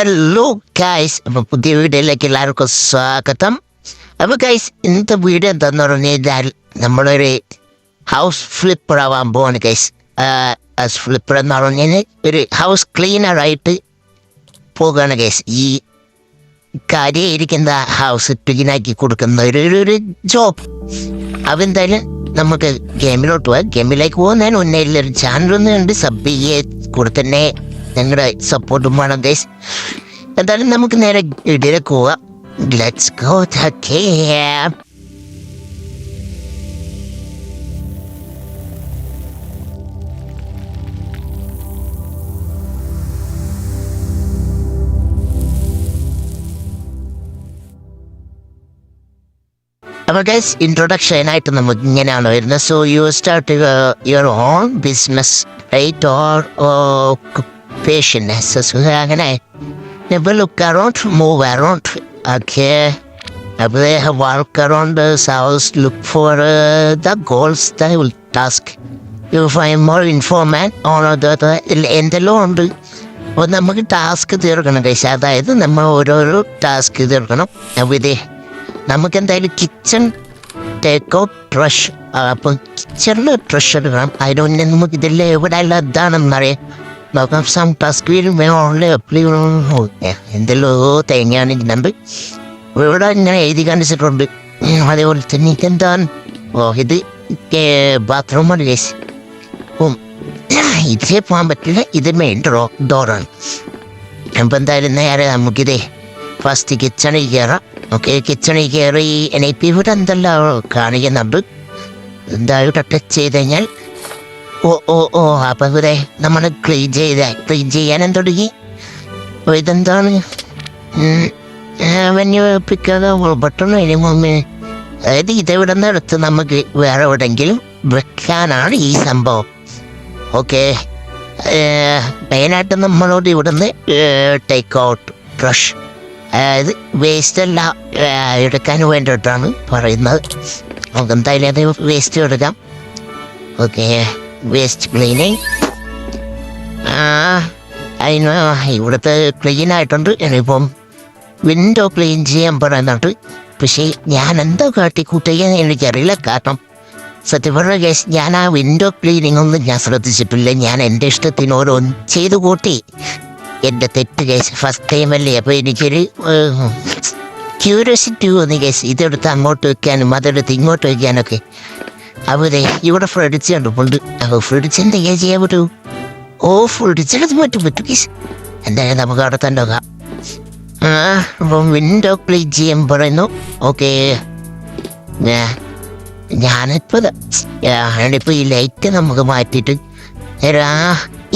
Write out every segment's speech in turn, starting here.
Hello guys അപ്പോൾ പുതിയ വീഡിയോയിലേക്ക് എല്ലാവർക്കും സ്വാഗതം. അപ്പോൾ ഗൈസ് ഇന്നത്തെ വീഡിയോ എന്താന്ന് പറഞ്ഞു കഴിഞ്ഞാൽ നമ്മളൊരു ഹൗസ് ഫ്ലിപ്പർ ആവാൻ പോവാണ് ഗൈസ് ഹൗസ് ഫ്ലിപ്പർ എന്ന് പറഞ്ഞു കഴിഞ്ഞാൽ ഒരു ഹൗസ് ക്ലീനറായിട്ട് പോകുകയാണ് ഗൈസ് ഈ കാര്യമായിരിക്കുന്ന ഹൗസ് ക്ലീനാക്കി കൊടുക്കുന്ന ഒരു ഒരു- ജോബ് അതെന്തായാലും നമുക്ക് ഗെയിമിലോട്ട് പോവാം. ഗെയിമിലേക്ക് പോകുന്നതിന് മുന്നേ ഒരു ചാനലൊന്നും ഉണ്ട് സബ് ചെയ്യേ കൂടെ തന്നെ ഞങ്ങളുടെ സപ്പോർട്ടും വേണം ഗൈസ് എന്തായാലും നമുക്ക് നേരെ ഇടയിലേക്ക് പോവാം. ലെറ്റ്സ് ഗോ അപ്പോൾ ഗൈസ് ഇൻട്രൊഡക്ഷനായിട്ട് നമുക്ക് ഇങ്ങനെയാണ് വരുന്നത്. So you start your own business right or occupation അങ്ങനെ never look around, move around. Okay. They have work around the house, look for uh, the goals they will task. You find more informant on the എന്തെല്ലാം ഉണ്ട് അപ്പോൾ നമുക്ക് task തീർക്കണം കഴിച്ച അതായത് നമ്മൾ ഓരോരോ ടാസ്ക് തീർക്കണം അവിടെ നമുക്ക് എന്തായാലും കിച്ചൺ ടേക്ക് ഔട്ട് ട്രഷ് അപ്പം കിച്ചണിൽ ട്രഷ് എടുക്കണം അതിനൊന്നെ നമുക്ക് ഇതെല്ലാം എവിടെ ഉള്ള ഇതാണെന്നറിയാം നോക്കാം സം ടാസ്കിൽ വേണമല്ലേ എന്തെല്ലോ തേങ്ങയാണ് ഇതിനുണ്ട് ഇവിടെ ഇങ്ങനെ എഴുതി കാണിച്ചിട്ടുണ്ട്. അതേപോലെ തന്നെ ഇതെന്താണ്? ഓ ഇത് ബാത്റൂം അല്ലേ? ഉം, ഇതിലേ പോകാൻ പറ്റില്ല. ഇത് മെയിൻ ഡോ ഡോറാണ് അപ്പം എന്തായാലും നേരെ നമുക്കിതേ ഫസ്റ്റ് കിച്ചണിൽ കയറാം ഓക്കെ കിച്ചണിൽ കയറി എനിക്ക് ഇവിടെ എന്തെല്ലാം കാണിക്കുന്നുണ്ട് എന്തായിട്ട് ടച്ച് ചെയ്ത് കഴിഞ്ഞാൽ ഓ ഓ ഓ അപ്പൊ ഇവിടെ നമ്മൾ ക്ലീൻ ചെയ്ത ക്ലീൻ ചെയ്യാനും തുടങ്ങി? ഇതെന്താണ്? വെന്യൂ പിക്കാതെ ബട്ടൺ മമ്മി അതായത് ഇതെവിടെ നിന്ന് എടുത്ത് നമുക്ക് വേറെ എവിടെങ്കിലും വെക്കാനാണ് ഈ സംഭവം. ഓക്കെ മെയിനായിട്ട് നമ്മളോട് ഇവിടുന്ന് ടേക്ക് ഔട്ട് ബ്രഷ് അതായത് വേസ്റ്റ് എല്ലാം എടുക്കാൻ വേണ്ടിയിട്ടാണ് പറയുന്നത്. നമുക്ക് എന്തായാലും അത് വേസ്റ്റ് എടുക്കാം. ഓക്കെ വേസ്റ്റ് ക്ലീനിങ് അതിന് ഇവിടുത്തെ ക്ലീൻ ആയിട്ടുണ്ട്. ഇനിയിപ്പം വിൻഡോ ക്ലീൻ ചെയ്യാൻ പറയുന്നുണ്ട് പക്ഷേ ഞാൻ എന്തോ കാട്ടി കൂട്ടിയെന്ന് എനിക്കറിയില്ല. കാരണം സത്യം പറഞ്ഞ കേസ് ഞാൻ ആ വിൻഡോ ക്ലീനിങ് ഒന്നും ഞാൻ ശ്രദ്ധിച്ചിട്ടില്ല. ഞാൻ എന്റെ ഇഷ്ടത്തിന് ഓരോന്ന് ചെയ്തു കൂട്ടി. എന്റെ തെറ്റ് കേസ് ഫസ്റ്റ് ടൈം അല്ലേ? അപ്പോൾ എനിക്കൊരു ക്യൂരിയോസിറ്റി തോന്നി കേസ്. ഇതെടുത്ത് അങ്ങോട്ട് വയ്ക്കാനും അതെടുത്ത് ഇങ്ങോട്ട് വെക്കാനൊക്കെ. അവിടെ ഇവിടെ ഫ്രിഡ്ജ് കണ്ടപ്പോണ്ട് അവ ഫ്രിഡ്ജ് എന്തെങ്കിലും ചെയ്യാൻ പറ്റൂ? ഓ ഫ്രെഡിച്ചെടുത്ത് പറ്റും പറ്റും കീസ് എന്തായാലും നമുക്ക് അവിടെ തന്നെ നോക്കാം. ആ വിൻഡോ ക്ലീൻ ചെയ്യാൻ പറയുന്നു. ഓക്കെ. ഞാനിപ്പോൾ ഞാനിപ്പോൾ ഈ ലൈറ്റ് നമുക്ക് മാറ്റിയിട്ട്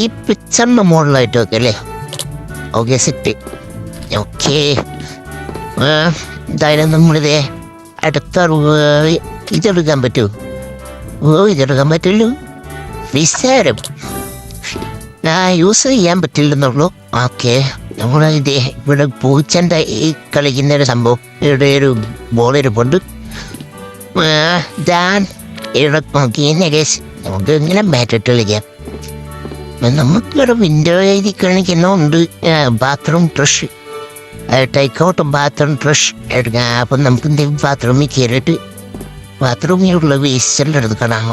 ഈ പിക്ചറിന്റെ മുകളിലായിട്ട് വെക്കാം അല്ലേ? Okay set okay. എന്തായാലും നമ്മളിതേ അടുത്ത ഇതെടുക്കാൻ പറ്റുമോ ഓ ഇതെടുക്കാൻ പറ്റുള്ളൂ നിസ്സാരം ആ യൂസ് ചെയ്യാൻ പറ്റില്ലെന്നുള്ളൂ. ഓക്കെ. നമ്മൾ ഇത് ഇവിടെ പൂച്ചന്റെ ഈ കളിക്കുന്ന ഒരു സംഭവം. ഇവിടെ ഒരു ആ, ദാൻ ഇവിടെ നോക്കി. കേസ് നമുക്ക് ഇങ്ങനെ ബാറ്റിട്ട് കളിക്കാം. നമുക്കിവിടെ വിൻഡോ എഴുതി കാണിക്കുന്നുണ്ട് bathroom trash take out bathroom trash എടുക്കാം. അപ്പം നമുക്ക് എന്തെങ്കിലും ബാത്റൂമിൽ കയറിയിട്ട് ബാത്റൂമിലുള്ള വേസ്റ്റെല്ലാം എടുക്കണം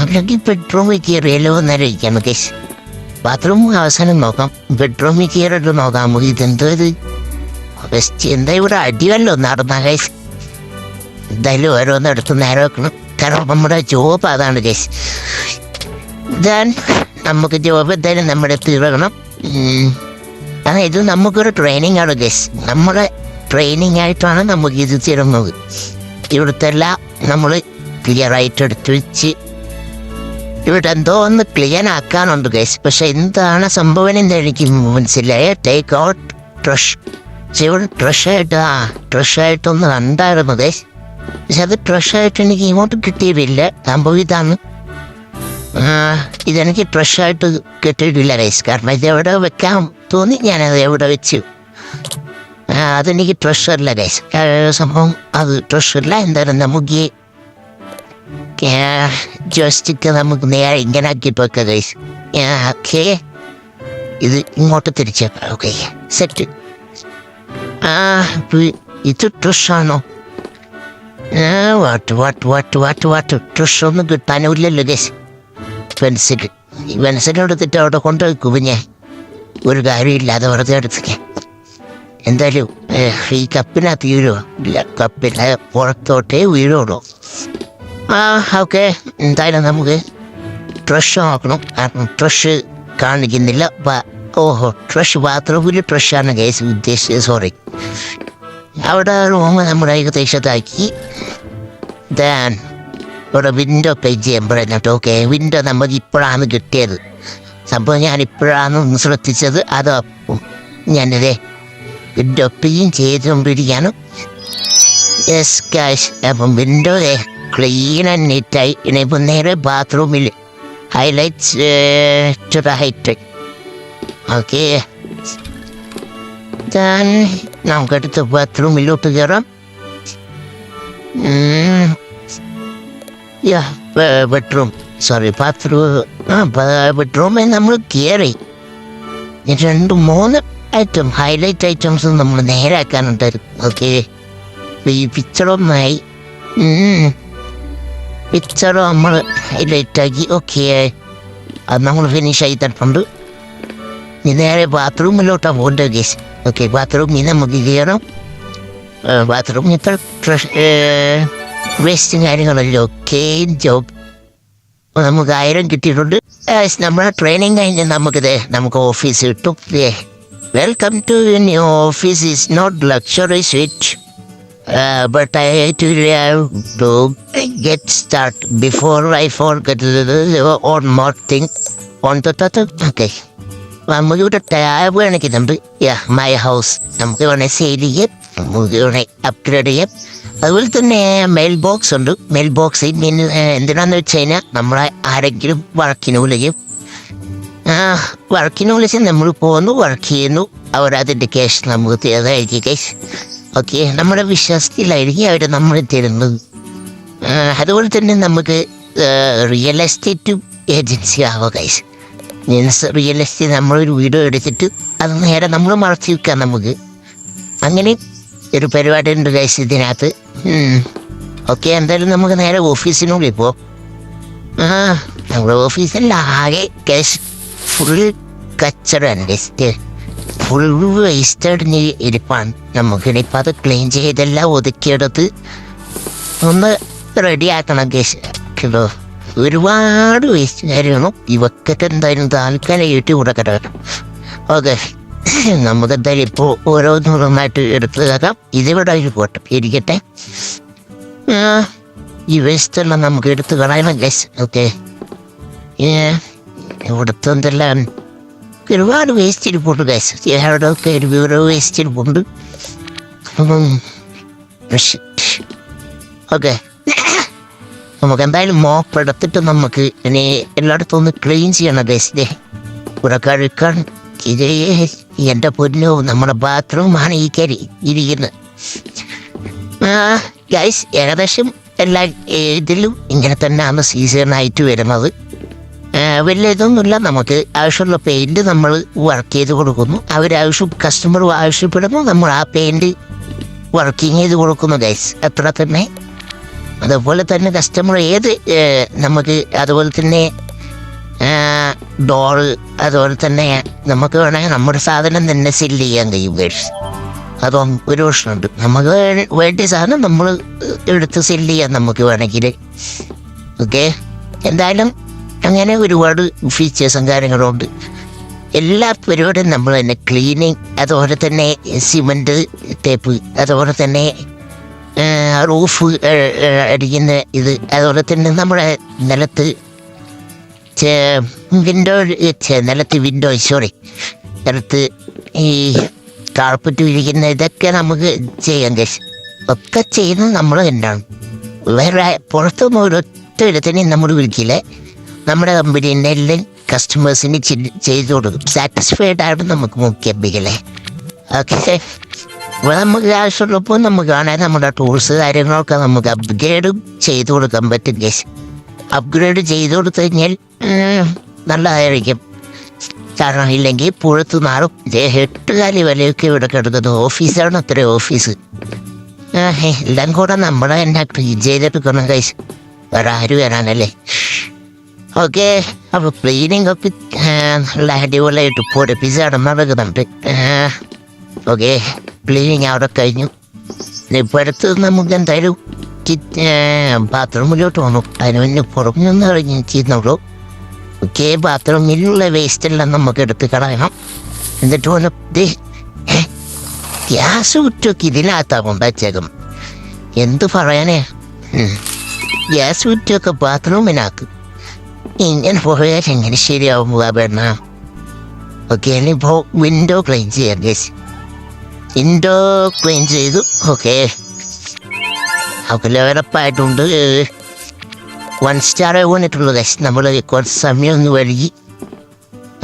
അല്ലെങ്കിൽ ബെഡ്റൂമിൽ എന്നാലും ഇരിക്കാം മുകേഷ്. ബാത്റൂം അവസാനം നോക്കാം. ബെഡ്റൂമിൽ കയറിയിട്ട് നോക്കാം ഇതെന്തോ ഇത്? വെസ്റ്റ് എന്താ ഇവിടെ അടിയല്ലോ നടന്ന കേസ് എന്തായാലും ഓരോന്ന് എടുത്ത് നേരെ വെക്കണം. കാരണം നമ്മുടെ ജോബ് അതാണ് കേസ് ദാൻ നമുക്ക് ജോബ് എന്തായാലും നമ്മുടെ തീർക്കണം ഇത് നമുക്കൊരു ട്രെയിനിങ് ആണ് ഗസ് നമ്മുടെ ട്രെയിനിങ് ആയിട്ടാണ് നമുക്ക് ഇത് തരുന്നത്. ഇവിടുത്തെ എല്ലാം നമ്മൾ ക്ലിയർ ആയിട്ട് എടുത്ത് വെച്ച് ഇവിടെ എന്തോ ഒന്ന് ക്ലിയർ ആക്കാനുണ്ട് ഗൈസ് പക്ഷെ എന്താണ് സംഭവം എന്ന് എനിക്ക് മനസ്സിലായ. ടേക്ക് ഔട്ട് ട്രഷ് പക്ഷെ ഇവിടെ ട്രഷായിട്ട് ആ ട്രഷായിട്ടൊന്ന് കണ്ടായിരുന്നു ഗൈസ് പക്ഷെ അത് ട്രഷായിട്ട് എനിക്ക് ഇങ്ങോട്ട് കിട്ടിയിട്ടില്ല. സംഭവം ഇതാണ്. ഇതെനിക്ക് ട്രഷായിട്ട് കിട്ടിയിട്ടില്ല ഗൈസ് കാരണം ഇത് എവിടെ വെക്കാൻ തോന്നി ഞാനത് എവിടെ വെച്ചു. അതെനിക്ക് ട്രഷറില്ല ഗൈസ് സംഭവം. അത് ട്രഷറില്ല എന്തായാലും നമുക്ക് ജോസ്റ്റിക്ക് നമുക്ക് നേരെ ഇങ്ങനെ ആക്കിയിട്ട് വെക്കാം ഗൈസ് ഓക്കെ ഇത് ഇങ്ങോട്ട് തിരിച്ചേക്കാം ഓക്കെ സെറ്റ് ആ ഇത് ട്രഷാണോ ആ what what what what what ട്രഷൊന്നും കിട്ടാനും കിട്ടാനില്ലല്ലോ ഗൈസ് പെൻസിൽ പെൻസിലെടുത്തിട്ട് അവിടെ കൊണ്ടുപോയി കുവിഞ്ഞേ. ഒരു കാര്യമില്ലാതെ വെറുതെ എടുത്തേക്ക് എന്തായാലും ഈ കപ്പിനകത്ത് വീഴുമോ ഇല്ല കപ്പിന് പുറത്തോട്ടേ വീഴുള്ളൂ ആ ഓക്കെ. എന്തായാലും നമുക്ക് ട്രഷ് നോക്കണം. കാരണം ട്രഷ് കാണിക്കുന്നില്ല. ഓഹോ ട്രഷ് ബാത്റൂമിൽ ട്രഷാണ് കേസ് ഉദ്ദേശിച്ചത്. സോറി അവിടെ റൂമ് നമ്മുടെ ഏകദേശത്താക്കി. ദാൻ ഇവിടെ വിൻഡോ പേജ് ചെയ്യാൻ പറയുന്നുണ്ട് ഓക്കെ വിൻഡോ നമുക്ക് ഇപ്പോഴാണ് കിട്ടിയത്. സംഭവം ഞാൻ ഇപ്പോഴാണ് ശ്രദ്ധിച്ചത്. അതോ ഞാനിതേ വിൻഡോ പേയും ചെയ്തുകൊണ്ടിരിക്കുകയാണ് യെസ് കാഷ് അപ്പം വിൻഡോ ക്ലീൻ ആൻഡ് നീറ്റായി ഇനിയിപ്പോൾ നേരെ ബാത്റൂമിൽ highlights to the height okay താൻ നമുക്കടുത്ത് ബാത്റൂമിലോട്ട് കയറാം യാ ബെഡ്റൂം സോറി ബാത്റൂം ആ ബെഡ്റൂമിൽ നമ്മൾ കയറി രണ്ട് മൂന്ന് ഐറ്റം ഹൈലൈറ്റ് ഐറ്റംസ് നമ്മൾ നേരാക്കാനുണ്ടായിരുന്നു ഓക്കെ ഈ പിക്ചറൊന്നായി പിക്ചർ നമ്മൾ ഹൈലൈറ്റ് ആക്കി. ഓക്കെ അത് നമ്മൾ ഫിനിഷ് ആയി തട്ടുണ്ട് ഇനി നേരെ ബാത്റൂമിലോട്ടാണ് പോകേണ്ടത് ഗേസ് ഓക്കെ ബാത്റൂമിൽ നമുക്ക് കയറാം. ബാത്റൂമിൽ ഇത്ര വേസ്റ്റും കാര്യങ്ങളല്ലോ? ഓക്കെ ജോബ് നമുക്ക് ആയിരം കിട്ടിയിട്ടുണ്ട്. നമ്മളെ ട്രെയിനിങ് കഴിഞ്ഞ് നമുക്കിത് നമുക്ക് ഓഫീസ് കിട്ടും welcome to new office is not luxury suite but I to to get start before I forget on more thing on തൊട്ട് ഓക്കെ നമുക്കിവിടെ ടാബ് കാണിക്കുന്നുണ്ട് യാ മൈ ഹൗസ് നമുക്ക് വേണേൽ സെയിൽ ചെയ്യാം നമുക്ക് വേണേൽ അപ്ഗ്രേഡ് ചെയ്യാം അതുപോലെ തന്നെ മെയിൽ ബോക്സ് ഉണ്ട് മെയിൽ ബോക്സ് എന്തിനാന്ന് വെച്ച് കഴിഞ്ഞാൽ നമ്മളെ ആരെങ്കിലും വർക്കിന് വിളിക്കും. വർക്കിന് വിളിച്ച് നമ്മൾ പോന്നു വർക്ക് ചെയ്യുന്നു. അവരതിന്റെ ക്യാഷ് നമുക്ക് തരുന്നതായിരിക്കും ക്യാഷ് ഓക്കെ നമ്മുടെ വിശ്വാസത്തിലായിരിക്കും അവർ നമ്മൾ തരുന്നത്. അതുപോലെ തന്നെ നമുക്ക് റിയൽ എസ്റ്റേറ്റ് ഏജൻസി ആവുക കൈസ് മീൻസ് റിയൽ എസ്റ്റേറ്റ് നമ്മളൊരു വീഡിയോ എടുത്തിട്ട് അത് നേരെ നമ്മൾ മറച്ചു വെക്കാം നമുക്ക്. അങ്ങനെ ഒരു പരിപാടി ഉണ്ട് കൈസ് ഇതിനകത്ത്. ഓക്കെ എന്തായാലും നമുക്ക് നേരെ ഓഫീസിനുള്ളിൽ പോ ആ നമ്മുടെ ഓഫീസിൽ ആകെ ക്യാഷ് ഫുൾ കച്ചറാണ് ഗസ്റ്റ് ഫുൾ വേസ്റ്റഡ് ഇരിപ്പാണ് നമുക്കിനിപ്പോൾ അത് ക്ലീൻ ചെയ്തെല്ലാം ഒതുക്കിയെടുത്ത് ഒന്ന് റെഡിയാക്കണം കേസ് കിലോ ഒരുപാട് വേസ്റ്റ് കാര്യമാണ് ഇവക്കൊക്കെ എന്തായാലും താൽക്കാലം താൽക്കാലികമായിട്ട് കൊടുക്കട്ടെ ഓക്കെ. നമുക്ക് എന്തായാലും ഇപ്പോൾ ഓരോന്നോരോന്നായിട്ട് എടുത്തു കേൾക്കാം ഇതിവിടെ ഒരു പോട്ടെ. ഇരിക്കട്ടെ. ഈ വേസ്റ്റ് എല്ലാം നമുക്ക് എടുത്ത് കളയണം ഗസ് ഓക്കെ. ഇവിടുത്തെ എന്തെല്ലാം ഒരുപാട് വേസ്റ്റ് ഇരിപ്പുണ്ട് ഗൈസ് ഇവിടെയൊക്കെ ഒരു വേസ്റ്റ് ഇരിപ്പുണ്ട് ഓക്കെ. നമുക്ക് എന്തായാലും മോപ്പ് എടുത്തിട്ട് നമുക്ക് ഇനി എല്ലായിടത്തും ഒന്ന് ക്ലീൻ ചെയ്യണം ഗൈസിനെ ഇവിടെ കഴുക്കാൻ ഇത് എന്റെ പൊന്നോ നമ്മുടെ ബാത്റൂമാണ് ഈ കരി ഇരിക്കുന്നത് ഗൈസ് ഏകദേശം എല്ലാ ഇതിലും ഇങ്ങനെ തന്നെയാണ് സീസണായിട്ട് വരുന്നത്. വലിയ ഇതൊന്നുമില്ല നമുക്ക് ആവശ്യമുള്ള പെയിന്റ് നമ്മൾ വർക്ക് ചെയ്ത് കൊടുക്കുന്നു. അവർ ആവശ്യം കസ്റ്റമർ ആവശ്യപ്പെടുന്നു നമ്മൾ ആ പെയിന്റ് വർക്കിംഗ് ചെയ്ത് കൊടുക്കുന്നു ഗൈസ് അത്ര തന്നെ അതുപോലെ തന്നെ കസ്റ്റമർ ഏത് നമുക്ക് അതുപോലെ തന്നെ ഡോൾ അതുപോലെ തന്നെ നമുക്ക് വേണമെങ്കിൽ നമ്മുടെ സാധനം തന്നെ സെല്ല് ചെയ്യാൻ കഴിയും ഗൈസ് അതും ഒരു പ്രശ്നമുണ്ട്. നമുക്ക് വേണ്ടി വേണ്ടിയ സാധനം നമ്മൾ എടുത്ത് സെല്ല് ചെയ്യാം നമുക്ക് വേണമെങ്കിൽ. ഓക്കെ എന്തായാലും അങ്ങനെ ഒരുപാട് ഫീച്ചേഴ്സും കാര്യങ്ങളും ഉണ്ട് എല്ലാ പരിപാടിയും നമ്മൾ തന്നെ ക്ലീനിങ് അതുപോലെ തന്നെ സിമന്റ് തേപ്പ് അതുപോലെ തന്നെ റൂഫ് അടിക്കുന്ന ഇത് അതുപോലെ തന്നെ നമ്മുടെ നിലത്ത് വിൻഡോ നിലത്ത് വിൻഡോ സോറി നിലത്ത് ഈ കാർപ്പറ്റ് വിരിക്കുന്ന ഇതൊക്കെ നമുക്ക് ചെയ്യാൻ കഴിയും ഒക്കെ ചെയ്യുന്നത് നമ്മൾ തന്നെയാണ്. വേറെ പുറത്തുനിന്ന് ഒരൊറ്റ വിധത്തിനെയും നമ്മൾ വിളിക്കില്ല. നമ്മുടെ കമ്പനീന്റെ എല്ലാം കസ്റ്റമേഴ്സിന് ചെയ്തു കൊടുക്കും. സാറ്റിസ്ഫൈഡ് ആണ് നമുക്ക് മുഖ്യം ബിഗിലെ ഓക്കെ അപ്പോൾ നമുക്ക് ആവശ്യമുള്ളപ്പോൾ നമുക്ക് കാണാൻ നമ്മുടെ ടൂൾസ് കാര്യങ്ങളൊക്കെ നമുക്ക് അപ്ഗ്രേഡും ചെയ്തു കൊടുക്കാൻ പറ്റും കേസ് അപ്ഗ്രേഡ് ചെയ്തു കൊടുത്തു കഴിഞ്ഞാൽ നല്ലതായിരിക്കും. കാരണം ഇല്ലെങ്കിൽ പുഴത്ത് നാളും എട്ടുകാലി വിലയൊക്കെ ഇവിടെ കിടക്കുന്നത് ഓഫീസാണ് അത്ര ഓഫീസ്. എല്ലാം കൂടെ നമ്മളെ തന്നെ ക്ലീൻ ചെയ്തെടുക്കണം കൈസ് വേറെ ആരും വരാനല്ലേ? ഓക്കെ അപ്പോൾ ക്ലീനിങ് ഒക്കെ ആ, നല്ല അടിപൊളിയായിട്ട് പൊടിപ്പിച്ചാണ് നടക്കുന്നുണ്ട് ഓക്കെ ക്ലീനിങ് അവിടെ കഴിഞ്ഞു. ഇപ്പൊ അടുത്ത് നമുക്ക് എന്തായാലും ബാത്റൂമിലോട്ട് പോകണം അതിന് മുന്നേ പുറമെ നിന്ന് ഇറങ്ങി ചെയ്യുന്നുള്ളൂ ഓക്കെ ബാത്റൂമിലുള്ള വേസ്റ്റ് എല്ലാം നമുക്ക് എടുത്ത് കളയണം. എന്നിട്ട് വന്നു ഗ്യാസ് കുറ്റൊക്കെ ഇതിനകത്താ കൊണ്ടുവച്ചേക്കും എന്ത് പറയാനേ. ഗ്യാസ് കുറ്റിയൊക്കെ ബാത്റൂമിനാക്ക് ഇങ്ങനെ പോയാൽ എങ്ങനെ ശരിയാവും ബാബണ്ണ ഓക്കെ ഇനിയിപ്പോൾ വിൻഡോ ക്ലീൻ ചെയ്യാം ഗേസ് വിൻഡോ ക്ലീൻ ചെയ്തു ഓക്കെ. ഒക്കെ ലെവലപ്പായിട്ടുണ്ട് വൺ സ്റ്റാർ വന്നിട്ടുള്ളൂ ഗൈസ് നമ്മൾ കുറച്ച് സമയം ഒന്ന് വഴുകി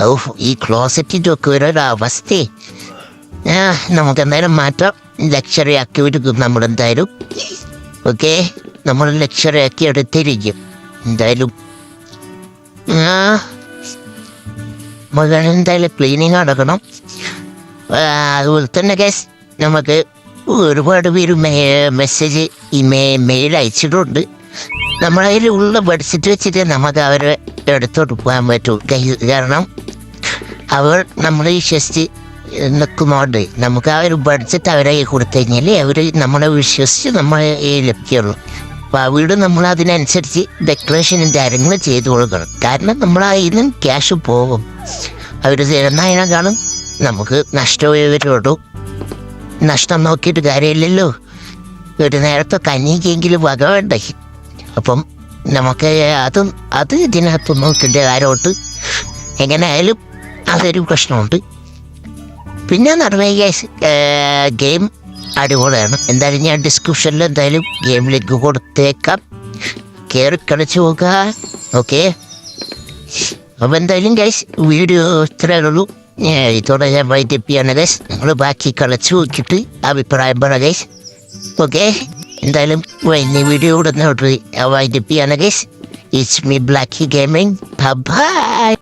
ഓ ഈ ക്ലോസറ്റിന്റെ ഒക്കെ ഒരു അവസ്ഥയെ ആ നമുക്ക് എന്തായാലും മാറ്റാം. ലക്ഷറി ആക്കി എടുക്കും നമ്മൾ എന്തായാലും ഓക്കെ നമ്മൾ ലക്ഷറി ആക്കി എടുത്തിരിക്കും. എന്തായാലും മകൻ എന്തായാലും ക്ലീനിങ് നടക്കണം. അതുപോലെ തന്നെ ഗസ് നമുക്ക് ഒരുപാട് പേര് മെസ്സേജ് ഇമേ മെയിൽ അയച്ചിട്ടുണ്ട്. നമ്മളതിൽ ഉള്ള ബഡ്ജറ്റ് വെച്ചിട്ട് നമുക്ക് അവരെ എടുത്തോട്ട് പോകാൻ പറ്റൂ. കാരണം അവർ നമ്മൾ വിശ്വസിച്ച് നിൽക്കുന്നതുകൊണ്ട് നമുക്ക് ആ ഒരു ബഡ്ജറ്റ് അവരെ കൊടുത്തു കഴിഞ്ഞാൽ അവർ നമ്മളെ വിശ്വസിച്ച് നമ്മളെ ലഭിക്കുള്ളൂ അപ്പോൾ ആ വീട് നമ്മൾ അതിനനുസരിച്ച് ഡെക്കറേഷനും കാര്യങ്ങളും ചെയ്തു കൊടുക്കണം. കാരണം നമ്മൾ അതിൽ ക്യാഷ് പോകും. അവർ തരുന്നതിനേക്കാളും നമുക്ക് നഷ്ടമേ വരുള്ളൂ നഷ്ടം നോക്കിയിട്ട് കാര്യമില്ലല്ലോ. ഒരു നേരത്തെ കഞ്ഞിക്കെങ്കിലും വക വേണ്ടേ? അപ്പം നമുക്ക് അതും അത് ഇതിനകത്ത് നോക്കേണ്ട എങ്ങനെ എങ്ങനെയായാലും അതൊരു പ്രശ്നമുണ്ട്. പിന്നെ നടന്ന ഗെയിം അടിപൊളിയാണ്. എന്തായാലും ഞാൻ ഡിസ്ക്രിപ്ഷനിൽ എന്തായാലും ഗെയിം ലിങ്ക് കൊടുത്തേക്കാം. കയറി കളിച്ചു നോക്കുക ഓക്കെ അപ്പോൾ എന്തായാലും ഗൈസ് വീഡിയോ ഇത്രയേ ഉള്ളൂ. ഞാൻ ഇതോടെ ഞാൻ വൈദ്യപ്പിയാണ് ഗൈസ് നിങ്ങൾ ബാക്കി കളിച്ചു നോക്കിയിട്ട് അഭിപ്രായം പറ ഗൈസ് ഓക്കെ എന്തായാലും ഇനി വീഡിയോ കൂടെ വൈദ്യപ്പിയാണ് guys it's me Blacky gaming bye